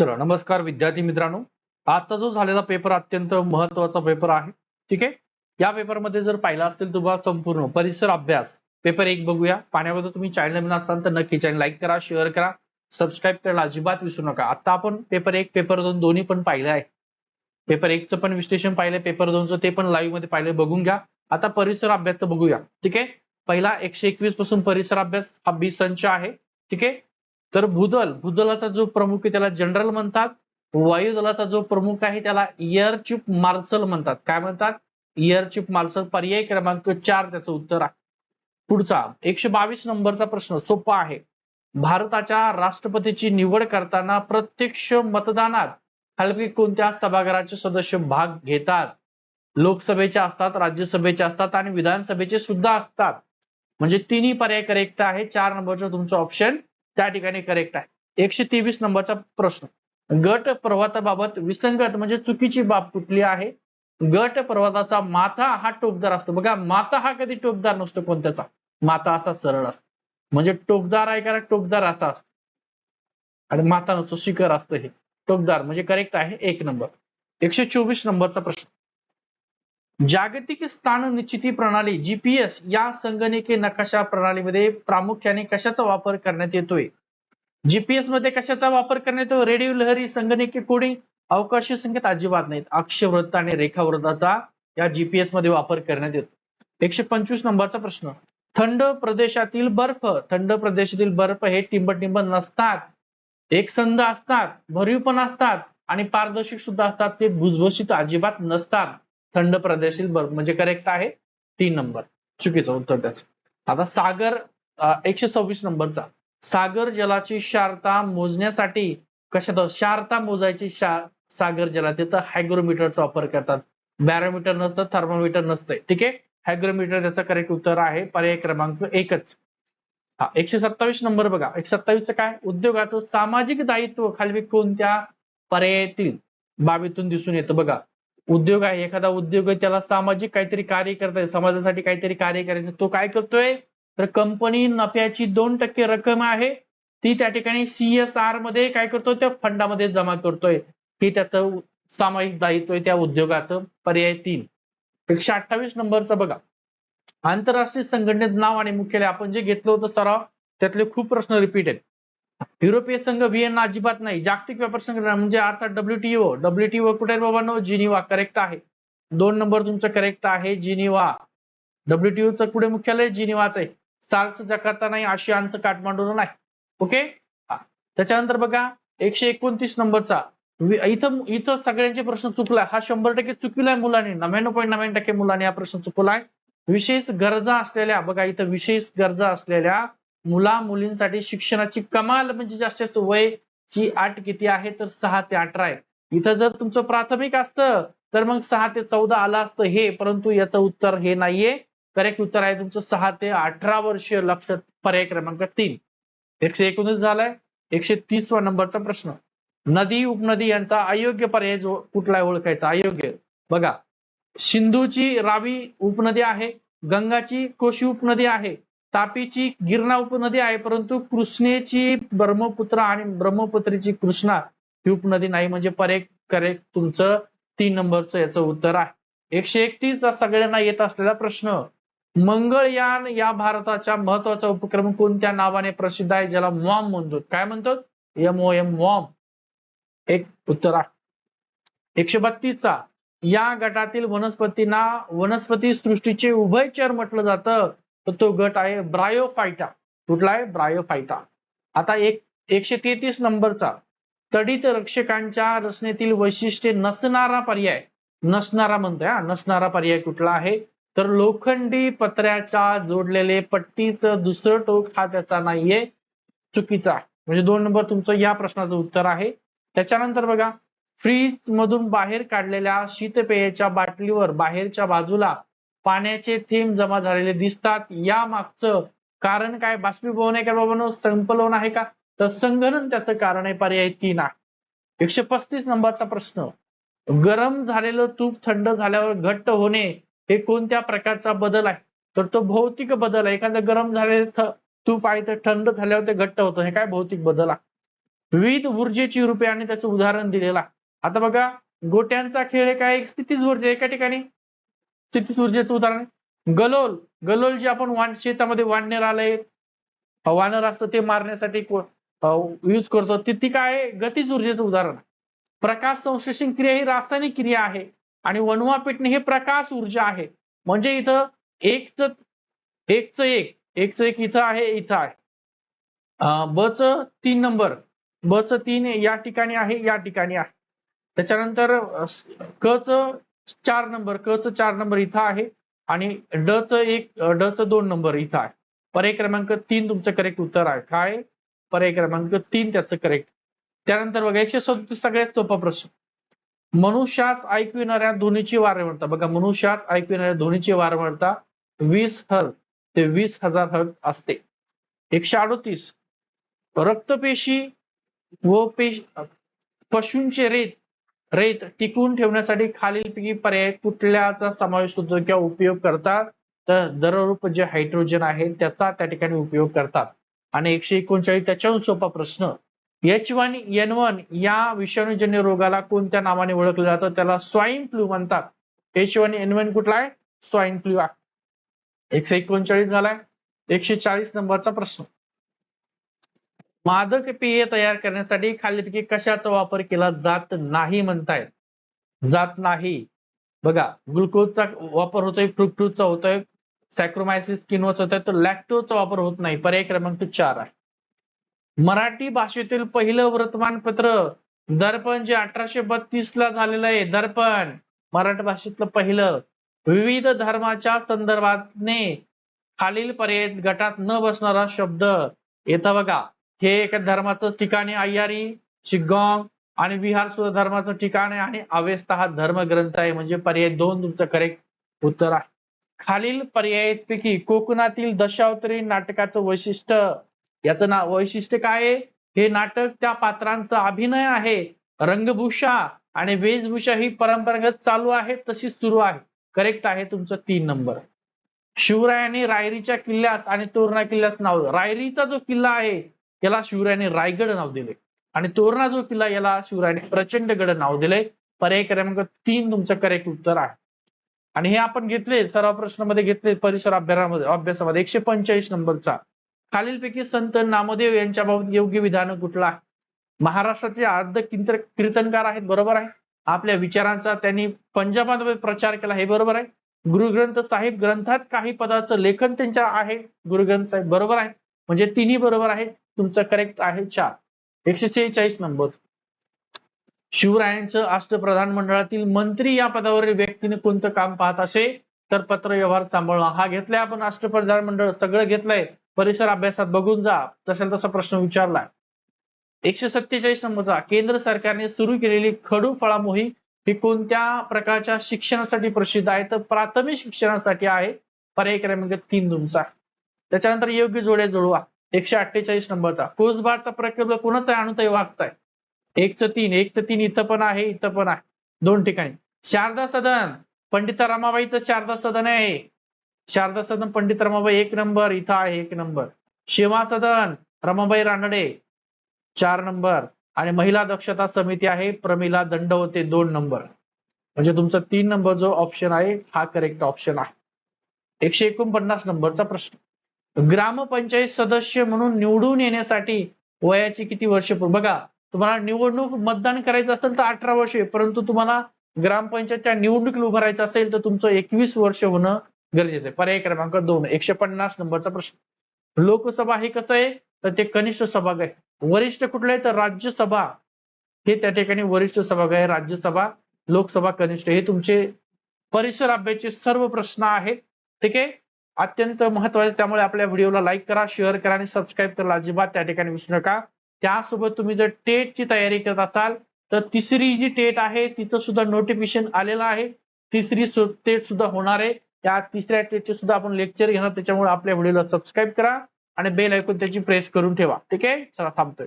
चला नमस्कार विद्यार्थी मित्रांनो. आजचा जो झालेला पेपर अत्यंत महत्त्वाचा पेपर आहे ठीक आहे? या पेपरमध्ये जर पाहिला असेल तुम्हाला संपूर्ण परिसर अभ्यास पेपर एक बघूया. पाण्याबद्दल तुम्ही चॅनल नवीन असाल तर नक्की चॅनल लाईक करा शेअर करा सबस्क्राईब करायला अजिबात विसरू नका. आता आपण पेपर एक पेपर दोन दोन्ही पण पाहिलं आहे. पेपर एकचं पण विश्लेषण पाहिलं पेपर दोनचं ते पण लाईव्हमध्ये पाहिलं बघून घ्या. आता परिसर अभ्यासचं बघूया ठीक आहे? पहिला एकशे एकवीसपासून परिसर अभ्यास हा बी संच आहे ठीक आहे? तर भूदल भूदलाचा जो प्रमुख आहे त्याला जनरल म्हणतात वायुदलाचा जो प्रमुख आहे त्याला एअर चीफ मार्शल म्हणतात. काय म्हणतात? एअर चीफ मार्शल पर्याय क्रमांक चार त्याचं उत्तर आहे. पुढचा एकशे बावीस नंबरचा प्रश्न सोपा आहे. भारताच्या राष्ट्रपतीची निवड करताना प्रत्यक्ष मतदानात खाली कोणत्या सभागृहाचे सदस्य भाग घेतात? लोकसभेचे असतात राज्यसभेचे असतात आणि विधानसभेचे सुद्धा असतात. म्हणजे तिन्ही पर्याय करेक्ट आहे चार नंबरचं तुमचं ऑप्शन त्या ठिकाणी करेक्ट आहे. एकशे तेवीस नंबरचा प्रश्न. गट पर्वताबाबत विसंगत म्हणजे चुकीची बाब कुठली आहे. गट पर्वताचा माथा हा टोपदार असतो. बघा माथा हा कधी टोकदार नसतो कोणत्याचा. माथा असा सरळ असतो. म्हणजे टोकदार आहे का? टोपदार असा असतो. आणि माथा नसतो शिखर असतं हे. टोकदार म्हणजे करेक्ट आहे. एक नंबर. एकशे चोवीस नंबरचा प्रश्न. जागतिक स्थान निश्चिती प्रणाली जीपीएस या संगणकीय नकाशा प्रणालीमध्ये प्रामुख्याने कशाचा वापर करण्यात येतोय? जीपीएसमध्ये कशाचा वापर करण्यात येतो? रेडिओ लहरी संगणकीय कोडिंग अवकाशी संकेत अजिबात नाहीत. अक्षवृत्त आणि रेखावृत्ताचा या जीपीएसमध्ये वापर करण्यात येतो. एकशे पंचवीस नंबरचा प्रश्न. थंड प्रदेशातील बर्फ. थंड प्रदेशातील बर्फ हे टिंब नसतात. एकसंध असतात भरीव पण असतात आणि पारदर्शक सुद्धा असतात. ते भुसभुशीत अजिबात नसतात. थंड प्रदेशातील बर्फ म्हणजे करेक्ट आहे. तीन नंबर. चुकीचं उत्तर त्याचं आता सागर एकशे सव्वीस नंबरचा. सागर जलाची क्षारता मोजण्यासाठी कशात? क्षारता मोजायची सागर जला तिथं हायग्रोमीटरचा वापर करतात. बॅरोमीटर नसतं थर्मोमीटर नसतंय. ठीक आहे? हायग्रोमीटर त्याचं करेक्ट उत्तर आहे. पर्याय क्रमांक एकच. हा एकशे सत्तावीस नंबर बघा. एकशे सत्तावीसचं काय? उद्योगाचं सामाजिक दायित्व खाली कोणत्या? पर्यायातील. बाबीतून दिसून येतं बघा. उद्योग आहे. एखादा उद्योग आहे त्याला सामाजिक काहीतरी कार्य करताय. समाजासाठी काहीतरी कार्य करायचं. तो काय करतोय? तर कंपनी नफ्याची दोन टक्के रक्कम आहे. ती त्या ठिकाणी सीएसआरमध्ये काय करतोय? त्या फंडामध्ये जमा करतोय. हे त्याचं सामायिक दायित्व आहे त्या उद्योगाचं पर्याय तीन. एकशे अठ्ठावीस नंबरचं बघा. आंतरराष्ट्रीय संघटनेत नाव आणि मुख्यालय आपण जे घेतलं होतं सराव त्यातले खूप प्रश्न रिपीट आहेत. युरोपीय संघ व्हिएन्ना अजिबात नाही. जागतिक व्यापार संघटना म्हणजे अर्थात डब्ल्यूटीओ डब्ल्यूटीओ कुठे बाबांनो? जिनिवा करेक्ट आहे. दोन नंबर तुमचं करेक्ट आहे. जिनिवा डब्ल्यूटीओचं कुठे मुख्यालय? जिनिवाच आहे. सार्कचं जकार्ता नाही आशियानचं काठमांडू नाही. ओके त्याच्यानंतर बघा एकशे एकोणतीस नंबरचा. इथं इथं सगळ्यांचे प्रश्न चुकलाय हा शंभर टक्के चुकलाय मुलांनी. नव्याण्णव पॉईंट नव्याण्णव टक्के मुलांनी हा प्रश्न चुकलाय विशेष गरजा असलेल्या बघा इथं विशेष गरजा असलेल्या मुला मुलींसाठी शिक्षणाची कमाल म्हणजे जास्तीत वय ची आठ किती आहे? तर सहा ते अठरा आहे. इथं जर तुमचं प्राथमिक असतं तर मग सहा ते चौदा आलं असतं हे परंतु याचं उत्तर हे नाहीये. करेक्ट उत्तर आहे तुमचं सहा ते अठरा वर्ष लक्षात पर्याय क्रमांक तीन. एकशे एकोणीस झालाय. एकशे तीसवा नंबरचा प्रश्न. नदी उपनदी यांचा अयोग्य पर्याय जो कुठला ओळखायचा? अयोग्य. बघा सिंधूची रावी उपनदी आहे गंगाची कोशी उपनदी आहे तापीची गिरणा उपनदी आहे परंतु कृष्णेची ब्रह्मपुत्र आणि ब्रह्मपुत्रीची कृष्णा ही उपनदी नाही म्हणजे पर्याय करेक्ट तुमचं तीन नंबरचं याचं उत्तर आहे. एकशे एकतीस सगळ्यांना येत असलेला प्रश्न. मंगळयान या भारताच्या महत्त्वाचा उपक्रम कोणत्या नावाने प्रसिद्ध आहे? ज्याला मॉम म्हणतो काय म्हणतो एम ओ एम मॉम. एक उत्तर आहे. एकशे बत्तीसचा. या गटातील वनस्पतींना वनस्पती सृष्टीचे उभयचर म्हटलं जातं. तर तो गट आहे ब्रायोफायटा कुठला आहे? ब्रायोफायटा आता एक एकशे तेहतीस नंबरचा. तडित रक्षकांच्या रचनेतील वैशिष्ट्ये नसणारा पर्याय. नसणारा म्हणतोय हा. नसणारा पर्याय कुठला आहे? तर लोखंडी पत्र्याच्या जोडलेले पट्टीचं दुसरं टोक हा त्याचा नाहीये चुकीचा म्हणजे दोन नंबर तुमचं या प्रश्नाचं उत्तर आहे. त्याच्यानंतर बघा फ्रीज मधून बाहेर काढलेल्या शीतपेयाच्या बाटलीवर बाहेरच्या बाजूला पाण्याचे थेंब जमा झालेले दिसतात. या मागचं कारण काय? बाष्पीभवन आहे का बाबांनो संपलवन आहे का? तर संघनन त्याचं कारण आहे पर्याय तीन आहे. एकशे पस्तीस नंबरचा प्रश्न. गरम झालेलं तूप थंड झाल्यावर घट्ट होणे हे कोणत्या प्रकारचा बदल आहे? तर तो भौतिक बदल आहे. एखादं गरम झालेलं तूप आहे तर थंड झाल्यावर ते घट्ट होतं. हे काय भौतिक बदल आहे? विविध ऊर्जेची रूपे आणि त्याचं उदाहरण दिलेलं आता बघा गोट्यांचा खेळ हे काय? स्थितीज ऊर्जा एका ठिकाणी. स्थितीज ऊर्जेचं उदाहरण आहे. गलोल. गलोल जे आपण वाण शेतामध्ये वाढणेर आलंय. वानर असतं ते मारण्यासाठी यूज करतो. ती ती काय? आहे? गतीज ऊर्जेचं उदाहरण प्रकाश संश्लेषण क्रिया ही रासायनिक क्रिया आहे. आणि वणवा पेटणे हे प्रकाश ऊर्जा आहे. म्हणजे इथं एकच एकच एक एकच एक इथं आहे इथं आहे. बच तीन नंबर ब च तीन या ठिकाणी आहे या ठिकाणी आहे. त्याच्यानंतर कच क च चार नंबर क च चार नंबर इथं आहे आणि ड च एक ड च दोन नंबर इथं आहे. पर्याय क्रमांक तीन तुमचं करेक्ट उत्तर आहे. काय? पर्याय क्रमांक तीन त्याचं करेक्ट त्यानंतर बघा एकशे सदतीस सगळ्यात सोपा प्रश्न. मनुष्यास ऐकू येणाऱ्या ध्वनीची वारंवारता बघा मनुष्यात ऐकू येणाऱ्या ध्वनीची वारंवारता वीस हर ते वीस हजार हर्ज असते. एकशे अडोतीस. रक्तपेशी व पेश पशूंचे रेत रेत टिकवून ठेवण्यासाठी खालीलपैकी पर्याय कुठल्याचा समावेश होतो किंवा उपयोग करतात? तर दररूप जे हायड्रोजन आहे त्याचा त्या ठिकाणी उपयोग करतात. आणि एकशे एकोणचाळीस त्याच्याहून सोपा प्रश्न एच वन एन वन या विषाणूजन्य रोगाला कोणत्या नावाने ओळखलं जातं? त्याला स्वाईन फ्लू म्हणतात. एच वन एन वन कुठला आहे? स्वाईन फ्लू आहे. एकशे एकोणचाळीस झालाय. एकशे चाळीस नंबरचा प्रश्न. मादक पेय तयार करण्यासाठी खालीलपैकी कशाचा वापर केला जात नाही म्हणतायत. जात नाही. बघा ग्लुकोजचा वापर होतोय फ्रुक्टोजचा होतोय सॅक्रोमायसिस किनोच होतोय तर लॅक्टोजचा वापर होत नाही. पर्याय क्रमांक चार आहे. मराठी भाषेतील पहिलं वर्तमानपत्र दर्पण जे अठराशे बत्तीस ला झालेलं आहे दर्पण. मराठी भाषेतलं पहिलं. विविध धर्माच्या संदर्भातने खालील पर्याय गटात न बसणारा शब्द. येतं बघा हे एका धर्माचं ठिकाण आहे अय्यारी शिग्गांव आणि विहार सुद्धा धर्माचं ठिकाण आहे आणि अवेस्ता हा धर्मग्रंथ आहे म्हणजे पर्याय दोन तुमचं करेक्ट उत्तर आहे. खालील पर्यायपैकी कोकणातील दशावतरी नाटकाचं वैशिष्ट्य याचं नाव वैशिष्ट्य काय आहे? हे नाटक त्या पात्रांचा अभिनय आहे. रंगभूषा आणि वेशभूषा ही परंपरागत चालू आहे तशीच सुरू आहे. करेक्ट आहे तुमचं तीन नंबर. शिवरायांनी रायरीच्या किल्ल्यास आणि तोरणा किल्ल्यास नाव रायरीचा जो किल्ला आहे त्याला शिवरायांनी रायगड नाव दिले आणि तोरणा जो किल्ला याला शिवरायाने प्रचंडगड नाव दिले पर्याय क्रमांक तीन तुमचं करेक्ट उत्तर आहे. आणि हे आपण घेतले सराव प्रश्नामध्ये घेतले परिसर अभ्यासामध्ये अभ्यासामध्ये एकशे पंचेचाळीस नंबरचा. खालीलपैकी संत नामदेव यांच्याबाबत योग्य विधान कुठलं आहे? महाराष्ट्राचे अर्ध किंतर कीर्तनकार आहेत बरोबर आहे. आपल्या विचारांचा त्यांनी पंजाबामध्ये प्रचार केला हे बरोबर आहे. गुरुग्रंथ साहेब ग्रंथात काही पदाचं लेखन त्यांच्या आहे गुरुग्रंथ साहेब बरोबर आहे. म्हणजे तिन्ही बरोबर आहे तुमचं करेक्ट आहे चार एकशे सेहेचाळीस नंबर शिवरायांचं अष्टप्रधान मंडळातील मंत्री या पदावरील व्यक्तीने कोणतं काम पाहत असे? तर पत्र व्यवहार सांभाळणं. हा घेतलाय आपण अष्टप्रधान मंडळ सगळं घेतलंय. परिसर अभ्यासात बघून जा. तसा तसा प्रश्न विचारलाय एकशे सत्तेचाळीस नंबरचा केंद्र सरकारने सुरू केलेली खडू फळा मोहीम ही कोणत्या प्रकारच्या शिक्षणासाठी प्रसिद्ध आहे? तर प्राथमिक शिक्षणासाठी आहे. पर्याय क्रमांक तीन तुमचा. त्याच्यानंतर योग्य जोड्या जुळवा एकशे अठ्ठेचाळीस नंबरचा कोसबारचा प्रकल्प कोणाचा आहे? अनुतय वाघचा आहे. एकच तीन. एकच तीन इथं पण आहे इथं पण आहे. दोन ठिकाणी. शारदा सदन. पंडिता रमाबाईचं शारदा सदन आहे. शारदा सदन पंडित रमाबाई एक नंबर इथं आहे एक नंबर. शिवा सदन रमाबाई रानडे चार नंबर. आणि महिला दक्षता समिती आहे प्रमिला दंड होते दोन नंबर. म्हणजे तुमचा तीन नंबर जो ऑप्शन आहे हा करेक्ट ऑप्शन आहे. एकशे एकोणपन्नास नंबरचा प्रश्न. ग्रामपंचायत सदस्य म्हणून निवडून येण्यासाठी वयाची किती वर्ष बघा तुम्हाला निवडणूक मतदान करायचं असेल तर अठरा वर्ष परंतु तुम्हाला ग्रामपंचायतच्या निवडणुकीला उभं राहायचं असेल तर तुमचं एकवीस वर्ष होणं गरजेचं आहे. पर्याय क्रमांक दोन एकशे पन्नास नंबरचा प्रश्न. लोकसभा हे कसं आहे? तर ते कनिष्ठ सभाग आहे. वरिष्ठ कुठलं आहे? तर राज्यसभा. हे त्या ठिकाणी वरिष्ठ सभाग आहे. राज्यसभा लोकसभा कनिष्ठ हे तुमचे परिसर अभ्यासचे सर्व प्रश्न आहेत. ठीक आहे? अत्यंत महत्त्वाचे त्यामुळे आपल्या व्हिडिओला लाईक करा शेअर करा आणि सबस्क्राईब करा अजिबात त्या ठिकाणी विसरू नका. त्यासोबत तुम्ही जर टेटची तयारी करत असाल तर तिसरी जी टेट आहे तिचं सुद्धा नोटिफिकेशन आलेलं आहे. तिसरी टेट सुद्धा होणार आहे. त्या तिसऱ्या टेटचे सुद्धा आपण लेक्चर घेणार. त्याच्यामुळे आपल्या व्हिडिओला सबस्क्राईब करा आणि बेल ऐकून त्याची प्रेस करून ठेवा. ठीक आहे? चला थांबतोय.